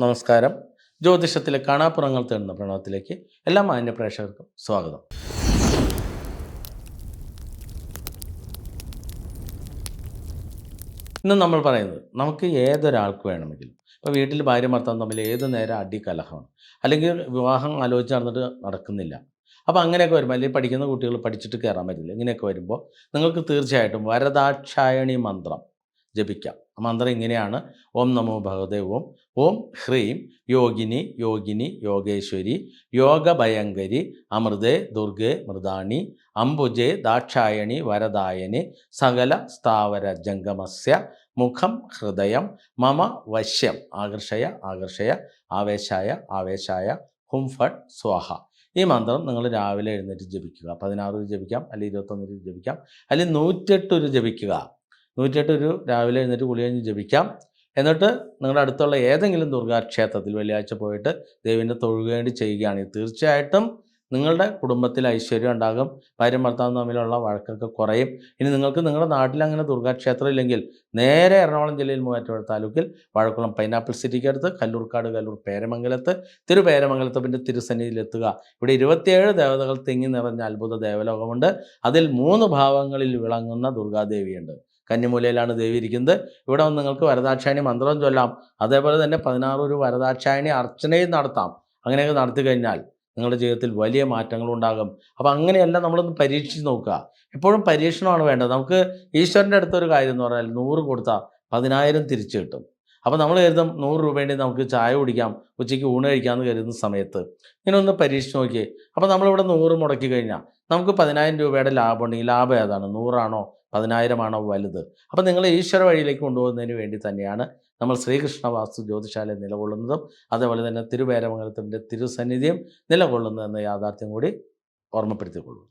നമസ്കാരം. ജ്യോതിഷത്തിലെ കാണാപ്പുറങ്ങൾ തേടുന്ന പ്രണവത്തിലേക്ക് എല്ലാ മാന്യ പ്രേക്ഷകർക്കും സ്വാഗതം. ഇന്ന് നമ്മൾ പറയുന്നത് നമുക്ക് ഏതൊരാൾക്ക് വേണമെങ്കിലും ഇപ്പോൾ വീട്ടിൽ ഭാര്യ ഭർത്താവ് തമ്മിൽ ഏത് നേരം അടി കലഹമാണ് അല്ലെങ്കിൽ വിവാഹം ആലോചിച്ച് നടന്നിട്ട് നടക്കുന്നില്ല. അപ്പോൾ അങ്ങനെയൊക്കെ വരുമ്പോൾ അല്ലെങ്കിൽ പഠിക്കുന്ന കുട്ടികൾ പഠിച്ചിട്ട് കയറാൻ പറ്റില്ല ഇങ്ങനെയൊക്കെ വരുമ്പോൾ നിങ്ങൾക്ക് തീർച്ചയായിട്ടും വരദാക്ഷായണി മന്ത്രം ജപിക്കാം. മന്ത്രം ഇങ്ങനെയാണ്. ഓം നമോ ഭഗവതേ ഓം. ഓം ഹ്രീം യോഗിനി യോഗിനി യോഗേശ്വരി യോഗഭയങ്കരി അമൃതേ ദുർഗേ മൃദാണി അംബുജേ ദാക്ഷായണി വരദായനി സകല സ്ഥാവര ജംഗമസ്യ മുഖം ഹൃദയം മമ വശ്യം ആകർഷയ ആകർഷയ ആവേശായ ആവേശായ ഹും ഫട്ട് സ്വാഹ. ഈ മന്ത്രം നിങ്ങൾ രാവിലെ എഴുന്നേറ്റ് ജപിക്കുക. പതിനാറ് ജപിക്കാം അല്ലെങ്കിൽ ഇരുപത്തൊന്നിൽ ജപിക്കാം അല്ലെങ്കിൽ നൂറ്റെട്ടൊരു ജപിക്കുക. നൂറ്റെട്ട് ഒരു രാവിലെ എഴുന്നേറ്റ് കുളി കഴിഞ്ഞ് ജപിക്കാം. എന്നിട്ട് നിങ്ങളുടെ അടുത്തുള്ള ഏതെങ്കിലും ദുർഗാക്ഷേത്രത്തിൽ വെള്ളിയാഴ്ച പോയിട്ട് ദേവിനെ തൊഴുകേണ്ടി ചെയ്യുകയാണെങ്കിൽ തീർച്ചയായിട്ടും നിങ്ങളുടെ കുടുംബത്തിൽ ഐശ്വര്യം ഉണ്ടാകും. ഭാര്യയും ഭർത്താവും തമ്മിലുള്ള വഴക്കൊക്കെ കുറയും. ഇനി നിങ്ങൾക്ക് നിങ്ങളുടെ നാട്ടിൽ അങ്ങനെ ദുർഗാക്ഷേത്രം ഇല്ലെങ്കിൽ നേരെ എറണാകുളം ജില്ലയിൽ മൂവാറ്റുപുഴ താലൂക്കിൽ വാഴക്കുളം പൈനാപ്പിൾ സിറ്റിക്ക് അടുത്ത് കല്ലൂർക്കാട് കല്ലൂർ പേരമംഗലത്ത് തിരുപേരമംഗലത്ത് പിന്നെ തിരുസന്നിധിയിലെത്തുക ഇവിടെ ഇരുപത്തിയേഴ് ദേവതകൾ തിങ്ങി നിറഞ്ഞ അത്ഭുത ദേവലോകമുണ്ട്. അതിൽ മൂന്ന് ഭാവങ്ങളിൽ വിളങ്ങുന്ന ദുർഗാദേവിയുണ്ട്. കന്നിമൂലയിലാണ് ദേവി ഇരിക്കുന്നത് ഇവിടെ വന്ന് നിങ്ങൾക്ക് വരദാക്ഷായണി മന്ത്രം ചൊല്ലാം. അതേപോലെ തന്നെ പതിനാറ് ഒരു വരദാക്ഷായണി അർച്ചനയും നടത്താം. അങ്ങനെയൊക്കെ നടത്തി കഴിഞ്ഞാൽ നിങ്ങളുടെ ജീവിതത്തിൽ വലിയ മാറ്റങ്ങൾ ഉണ്ടാകും. അപ്പോൾ അങ്ങനെയല്ല നമ്മളൊന്ന് പരീക്ഷിച്ച് നോക്കുക. എപ്പോഴും പരീക്ഷണമാണ് വേണ്ടത്. നമുക്ക് ഈശ്വരന്റെ അടുത്തൊരു കാര്യം എന്ന് പറഞ്ഞാൽ നൂറ് കൊടുത്താൽ പതിനായിരം തിരിച്ചു കിട്ടും. അപ്പോൾ നമ്മൾ കരുതും നൂറ് രൂപേന്റെ നമുക്ക് ചായ കുടിക്കാം ഉച്ചയ്ക്ക് ഊണ് കഴിക്കാമെന്ന് കരുതുന്ന സമയത്ത്. ഇങ്ങനെ ഒന്ന് പരീക്ഷിച്ച് നോക്കിയേ. അപ്പോൾ നമ്മളിവിടെ നൂറ് മുടക്കി കഴിഞ്ഞാൽ നമുക്ക് പതിനായിരം രൂപയുടെ ലാഭം ഉണ്ടെങ്കിൽ ലാഭം ഏതാണ്? നൂറാണോ? പതിനായിരമാണോ വലുത്? അപ്പം നിങ്ങൾ ഈശ്വര വഴിയിലേക്ക് കൊണ്ടുപോകുന്നതിന് വേണ്ടി തന്നെയാണ് നമ്മൾ ശ്രീകൃഷ്ണ വാസ്തു ജ്യോതിശാലയം നിലകൊള്ളുന്നതും അതേപോലെ തന്നെ തിരുവേരമംഗലത്തിന്റെ തിരുസന്നിധിയും നിലകൊള്ളുന്നതെന്ന യാഥാർത്ഥ്യം കൂടി ഓർമ്മപ്പെടുത്തിക്കൊള്ളൂ